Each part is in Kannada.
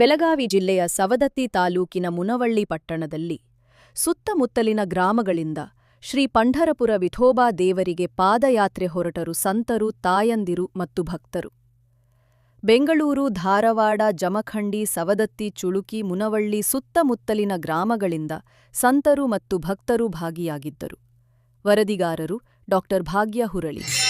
ಬೆಳಗಾವಿ ಜಿಲ್ಲೆಯ ಸವದತ್ತಿ ತಾಲೂಕಿನ ಮುನವಳ್ಳಿ ಪಟ್ಟಣದಲ್ಲಿ ಸುತ್ತಮುತ್ತಲಿನ ಗ್ರಾಮಗಳಿಂದ ಶ್ರೀ ಪಂಢರಪುರ ವಿಠೋಬಾ ದೇವರಿಗೆ ಪಾದಯಾತ್ರೆ ಹೊರಟರು ಸಂತರು, ತಾಯಂದಿರು ಮತ್ತು ಭಕ್ತರು. ಬೆಂಗಳೂರು, ಧಾರವಾಡ, ಜಮಖಂಡಿ, ಸವದತ್ತಿ, ಚುಳುಕಿ, ಮುನವಳ್ಳಿ ಸುತ್ತಮುತ್ತಲಿನ ಗ್ರಾಮಗಳಿಂದ ಸಂತರು ಮತ್ತು ಭಕ್ತರು ಭಾಗಿಯಾಗಿದ್ದರು. ವರದಿಗಾರರು ಡಾ ಭಾಗ್ಯ ಹುರಳಿ.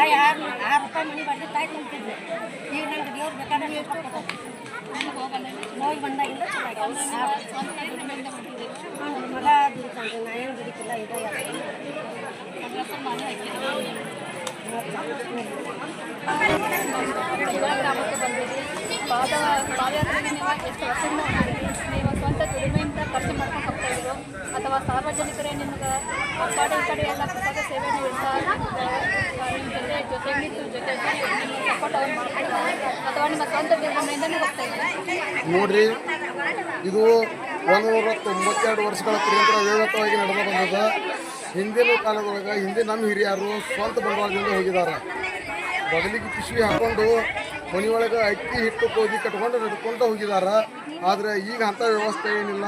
ತಾಯಿ ಆರು ಆರು ರೂಪಾಯಿ ಮನೆ ತಾಯಿ ತುಂಬ್ತಿದ್ವಿ ಈಗ ನಂಗೆ ದೇವ್ರು ಬೇಕಾದ್ರೆ ಇದೆ ಬಂದಿದ್ವಿ ಪಾದ ಪಾದಯಾತ್ರೆಗೆ ನೀವು ಎಷ್ಟು ವರ್ಷದಿಂದ ನೀವು ಸ್ವಂತ ದುಡಿಮೆಯಿಂದ ಖರ್ಚು ಮಾಡ್ಕೊಂಡು ಹೋಗ್ತಾ ಇದ್ರು ಅಥವಾ ಸಾರ್ವಜನಿಕರೇ ನಿಮ್ಗೆ ಕಡೆ ಕಡೆ ಎಲ್ಲ ಪ್ರಸಾದ ಸೇವೆ ಜೊತೆ ಜೊತೆ ನಿಂತು ಜೊತೆ ಸಪೋರ್ಟ್ ಅವ್ರು ಅಥವಾ ನಿಮ್ಮ ಸ್ವಂತ ದುಡಿಮೆಯಿಂದನೇ ಹೋಗ್ತಾ ಇದ್ದಾರೆ? ನೋಡ್ರಿ, ಇದು ಒಂದು ನೂರ ತೊಂಬತ್ತೆರಡು ವರ್ಷಗಳ ಪರ್ಯಂತ ವ್ಯವಸ್ಥವಾಗಿ ನಡೆದು ಬಂದದ. ಹಿಂದಿನ ಕಾಲದೊಳಗೆ ಹಿಂದೆ ನಮ್ಮ ಹಿರಿಯರು ಸ್ವಂತ ಬಂಡವಾಳದಿಂದ ಹೋಗಿದ್ದಾರೆ. ಬದಲಿಗೆ ಪಿಶಿ ಹಾಕೊಂಡು ಮನೆಯೊಳಗೆ ಅಕ್ಕಿ ಹಿಟ್ಟು ಗೋಧಿ ಕಟ್ಕೊಂಡು ನಡ್ಕೊಂಡು ಹೋಗಿದಾರ. ಆದರೆ ಈಗ ಅಂಥ ವ್ಯವಸ್ಥೆ ಏನಿಲ್ಲ.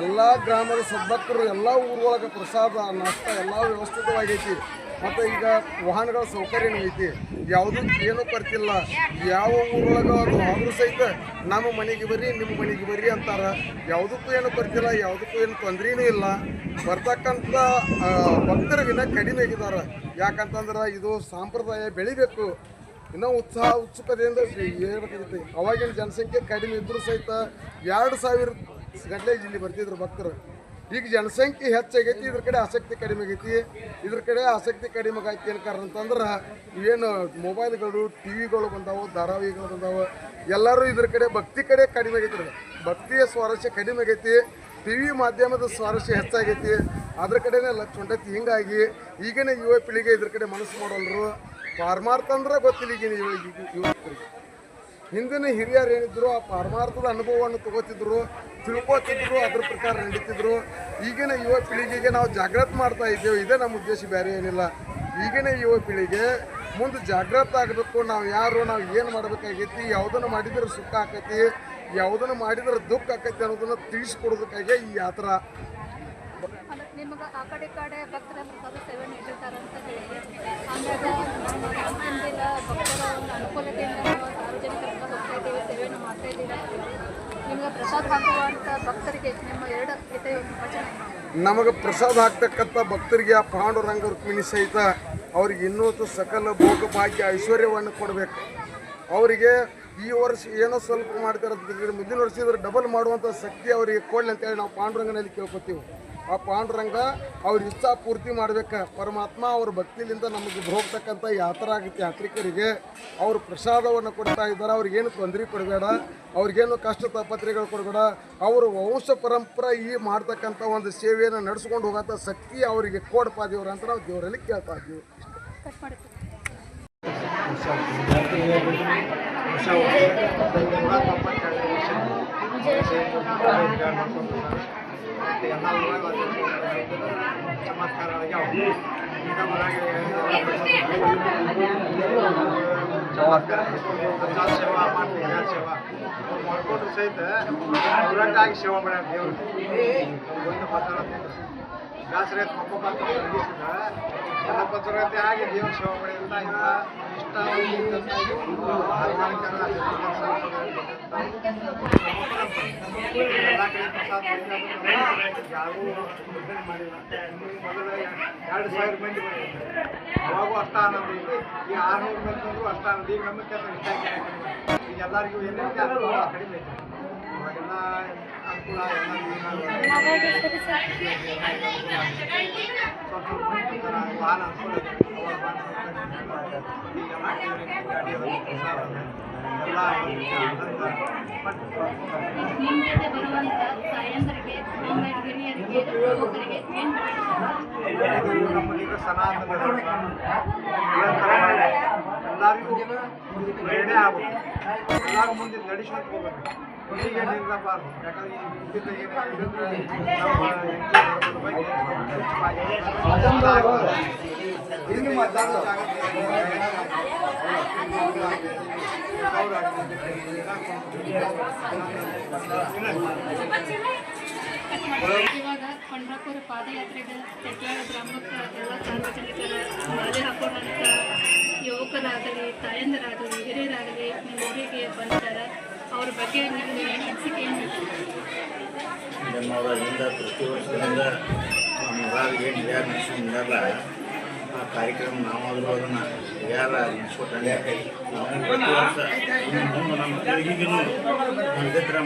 ಎಲ್ಲ ಗ್ರಾಮದ ಸದ್ಭಕ್ತರು ಎಲ್ಲ ಊರೊಳಗೆ ಪ್ರಸಾದ, ನಾಷ್ಟ ಎಲ್ಲ ವ್ಯವಸ್ಥಿತವಾಗೈತಿ ಮತ್ತು ಈಗ ವಾಹನಗಳ ಸೌಕರ್ಯನೂ ಐತಿ. ಯಾವುದೂ ಏನೂ ಬರ್ತಿಲ್ಲ. ಯಾವ ಊರೊಳಗೆ ಅದು ಆದರೂ ಸಹಿತ ನಮ್ಮ ಮನೆಗೆ ಬರ್ರಿ, ನಿಮ್ಮ ಮನೆಗೆ ಬರ್ರಿ ಅಂತಾರೆ. ಯಾವುದಕ್ಕೂ ಏನು ಬರ್ತಿಲ್ಲ, ಯಾವುದಕ್ಕೂ ಏನು ತೊಂದರೆನೂ ಇಲ್ಲ. ಬರ್ತಕ್ಕಂಥ ಭಕ್ತರಿಗಿನ್ನ ಕಡಿಮೆ ಆಗಿದ್ದಾರೆ ಯಾಕಂತಂದ್ರೆ ಇದು ಸಾಂಪ್ರದಾಯ ಬೆಳಿಬೇಕು. ಇನ್ನೂ ಉತ್ಸಾಹ, ಉತ್ಸುಕತೆಯಿಂದ ಹೇಳ್ಬೇಕಾಗಿತ್ತು ಅವಾಗಿನ ಜನಸಂಖ್ಯೆ ಕಡಿಮೆ ಇದ್ದರೂ ಸಹಿತ ಎರಡು ಸಾವಿರ ಗಂಟೆ ಇಲ್ಲಿ ಬರ್ತಿದ್ರು ಭಕ್ತರು. ಈಗ ಜನಸಂಖ್ಯೆ ಹೆಚ್ಚಾಗೈತಿ ಇದ್ರ ಕಡೆ ಆಸಕ್ತಿ ಕಡಿಮೆ ಆಗೈತಿ. ಇದ್ರ ಕಡೆ ಆಸಕ್ತಿ ಕಡಿಮೆ ಆಗೈತಿ ಏನು ಕಾರಣ ಅಂತಂದ್ರೆ ಏನು ಮೊಬೈಲ್ಗಳು ಟಿ ವಿಗಳು ಬಂದಾವು, ಧಾರಾವಾಹಿಗಳು ಬಂದಾವು, ಎಲ್ಲರೂ ಇದ್ರ ಕಡೆ ಭಕ್ತಿ ಕಡೆ ಕಡಿಮೆ ಆಗೈತಿ ಭಕ್ತಿಯ ಸ್ವಾರಸ್ಯ ಕಡಿಮೆ ಆಗೈತಿ. ಟಿ ವಿ ಮಾಧ್ಯಮದ ಸ್ವಾರಸ್ಯ ಹೆಚ್ಚಾಗೈತಿ ಅದ್ರ ಕಡೆನೇ ಲಕ್ಷ ಹೊಂಟೈತಿ ಹಿಂಗಾಗಿ ಈಗಿನ ಯುವ ಪೀಳಿಗೆ ಇದ್ರ ಕಡೆ ಮನಸ್ಸು ಮಾಡೋಲ್ರು. ಪಾರಮಾರ್ಥ ಅಂದ್ರೆ ಗೊತ್ತಿಲ್ಲ ಈಗಿನ ಯುವ ಯುವ- ಯುವಕರಿಗೆ. ಹಿಂದಿನ ಹಿರಿಯರು ಏನಿದ್ರು ಆ ಪಾರ್ಮಾರ್ಥದ ಅನುಭವವನ್ನು ತಗೋತಿದ್ರು, ತಿಳ್ಕೊತಿದ್ರು, ಅದ್ರ ಪ್ರಕಾರ ನಡೀತಿದ್ರು. ಈಗಿನ ಯುವ ಪೀಳಿಗೆಗೆ ನಾವು ಜಾಗೃತ ಮಾಡ್ತಾ ಇದ್ದೇವೆ. ಇದೇ ನಮ್ಮ ಉದ್ದೇಶ, ಬೇರೆ ಏನಿಲ್ಲ. ಈಗಿನ ಯುವ ಪೀಳಿಗೆ ಮುಂದೆ ಜಾಗೃತ ಆಗಬೇಕು. ನಾವು ಯಾರು, ನಾವು ಏನು ಮಾಡಬೇಕಾಗೈತಿ, ಯಾವುದನ್ನು ಮಾಡಿದ್ರೆ ಸುಖ ಆಕೈತಿ, ಯಾವುದನ್ನು ಮಾಡಿದ್ರೆ ದುಃಖ ಆಕೈತಿ ಅನ್ನೋದನ್ನು ತಿಳಿಸ್ಕೊಡೋದಕ್ಕಾಗಿ ಈ ಯಾತ್ರಾ ಆ ಕಡೆ ಕಡೆ ಭಕ್ತರ ಸೇವೆ ನೀಡಿರ್ತಾರೆ ಅಂತ ಹೇಳಿ. ಆಮ್ಯಾಗ ಅಂದಿಲ್ಲ ಭಕ್ತರ ಒಂದು ಅನುಕೂಲತೆಯಿಂದ ನಾವು ಸಾರ್ವಜನಿಕರಿಂದ ಹೋಗ್ತಾ ಇದ್ದೀವಿ, ಸೇವೆಯನ್ನು ಮಾಡ್ತಾ ಇದ್ದೀವಿ. ನಿಮಗೆ ಪ್ರಸಾದ ಹಾಕುವಂಥ ಭಕ್ತರಿಗೆ ನಿಮ್ಮ ಎರಡು ಗೀತೆ ವಚನ ನಮಗೆ ಪ್ರಸಾದ ಹಾಕ್ತಕ್ಕಂಥ ಭಕ್ತರಿಗೆ ಆ ಪಾಂಡುರಂಗ ರುಕ್ಮಿಣಿ ಸಹಿತ ಅವ್ರಿಗೆ ಇನ್ನೂ ಸಕಲ ಭೋಗ ಭಾಗ್ಯ ಐಶ್ವರ್ಯವನ್ನು ಕೊಡಬೇಕು. ಅವರಿಗೆ ಈ ವರ್ಷ ಏನೋ ಸ್ವಲ್ಪ ಮಾಡ್ತಾರೆ ಮುಂದಿನ ವರ್ಷ ಇದ್ರೆ ಡಬಲ್ ಮಾಡುವಂಥ ಶಕ್ತಿ ಅವರಿಗೆ ಕೊಡಲಿ ಅಂತೇಳಿ ನಾವು ಪಾಂಡುರಂಗನಲ್ಲಿ ಕೇಳ್ಕೊತೀವಿ. ಆ ಪಾಂಡುರಂಗ ಅವ್ರ ಇಚ್ಛಾ ಪೂರ್ತಿ ಮಾಡ್ಬೇಕು. ಪರಮಾತ್ಮ ಅವ್ರ ಭಕ್ತಿಲಿಂದ ನಮಗೆ ಹೋಗ್ತಕ್ಕಂಥ ಯಾತ್ರಾ ಯಾತ್ರಿಕರಿಗೆ. ಅವರು ಪ್ರಸಾದವನ್ನು ಕೊಡ್ತಾ ಇದ್ದಾರೆ ಅವ್ರಿಗೇನು ತೊಂದರೆ ಕೊಡಬೇಡ ಅವ್ರಿಗೇನು ಕಷ್ಟ ತಾಪತ್ರೆಗಳು ಕೊಡಬೇಡ, ಅವರು ವಂಶ ಪರಂಪರೆ ಈ ಮಾಡ್ತಕ್ಕಂಥ ಒಂದು ಸೇವೆಯನ್ನು ನಡೆಸ್ಕೊಂಡು ಹೋಗೋಂಥ ಶಕ್ತಿ ಅವರಿಗೆ ಕೊಡಪ್ಪ ದೇವ್ರ ಅಂತ ನಾವು ದೇವರಲ್ಲಿ ಕೇಳ್ತಾ ಇದ್ದೀವಿ ಕಟ್ ಚಮತ್ಕಾರ ಸೇವಾ ಮಾಡ್ತೀವಿ ಸೇವಾ ಮಾಡ್ಕೊಂಡ್ರು ಸಹಿತ ಅವರಂಗಾಗಿ ಸೇವಾ ಮಾಡ್ಯಾರ ದೇವ್ರು ಒಂದು ದಾಸರ ದಾಸರೇ ಮಕ್ಕೊಬ್ಬ ಎಲ್ಲ ಪತ್ರತೆ ಆಗಿ ದೇವ್ರ ಸೇವಾ ಮಾಡಿದಂತ ಇಂಥ ಇಷ್ಟ ಯಾರೂ ಮಾಡಿಲ್ಲ ಮೊದಲ ಎರಡು ಸಾವಿರ ಮಂದಿ ಬಂದಿದ್ರು ಅವಾಗೂ ಅಷ್ಟ ಅನ್ನೋದು ಈ ಆರ್ನೂರು ಮಂದಿ ಬಂದ್ರು ಅಷ್ಟ ಅನ್ನೋದು ಈಗ ನಮಗೆ ಇಷ್ಟ ಈಗ ಎಲ್ಲರಿಗೂ ಕಡಿಮೆ ಐತೆ ಅವಾಗೆಲ್ಲ ಅನುಕೂಲ ಎಲ್ಲರಿಗೂ ಸ್ವಲ್ಪ ಸ್ವಲ್ಪ ಮಂದಿ ಭಾಳ ಅನುಕೂಲ ಇದೆ. ಅವಾಗ ಭಾಳ ಅನುಕೂಲ ಇದೆ. ಈಗೆಲ್ಲ ದೇವ್ರಿಗೆ ಗಾಡಿ ಅದು ಪ್ರಸಾದ ಅದು. ಎಲ್ಲ ಆನಂದ ಪಟ್ಟು ನಿಮ್ಮ ಜೊತೆ ಬರುವಂಥ ತಾಯಂದರಿಗೆ ಆಮೇಲೆ ಹಿರಿಯರಿಗೆ ಯುವಕರಿಗೆ ಏನು ಇದು ನಮ್ಮಲ್ಲಿರೋ ಸನಾತನ ಧರ್ಮ. ನಿರಂತರವಾಗಿ ಎಲ್ಲರಿಗೂ ಪ್ರೇರಣೆ ಆಗ್ಬೇಕು ಎಲ್ಲರೂ ಮುಂದೆ ನಡೆಸ್ಕೊಂಡು ಹೋಗ್ಬೇಕು ಹೀಗೆ ನಿಲ್ಲಬಾರ್ದು ಯಾಕಂದ್ರೆ ನಿಮ್ಮ ಪಾದಯಾತ್ರೆಗೆ ಗ್ರಾಮಕ್ಕೆ ಎಲ್ಲ ಸಾರ್ವಜನಿಕರ ಮಾಲೆ ಹಾಕೊಂಡಂತ ಯುವಕರಾಗಲಿ, ತಾಯಂದರಾಗಲಿ, ಹಿರಿಯರಾಗಲಿ, ನಿಮ್ಮ ಊರಿಗೆ ಬಂದಿದ್ದಾರೆ. ಅವ್ರ ಬಗ್ಗೆ ನಿಮಗೆ ಏನು ಅನಿಸಿಕೆ ಏನು ನಮ್ಮವರಿಂದ ಪ್ರತಿ ವರ್ಷದಿಂದ ನಮ್ಮ ಹಿರಿಯರು ನಡೆಸ್ಕೊಂಡಾರ ಆ ಕಾರ್ಯಕ್ರಮ ನಾವಾದರೂ ಅದನ್ನು ಹಿರಿಯರ ನಡೆಸ್ಕೊಟ್ಟಂಗೆ ನಾವು ಪ್ರತಿ ವರ್ಷ ಇನ್ನು ನಮ್ಮ ಪೀಳಿಗೆಗೂ ನಾವು ಇದೇ ಥರ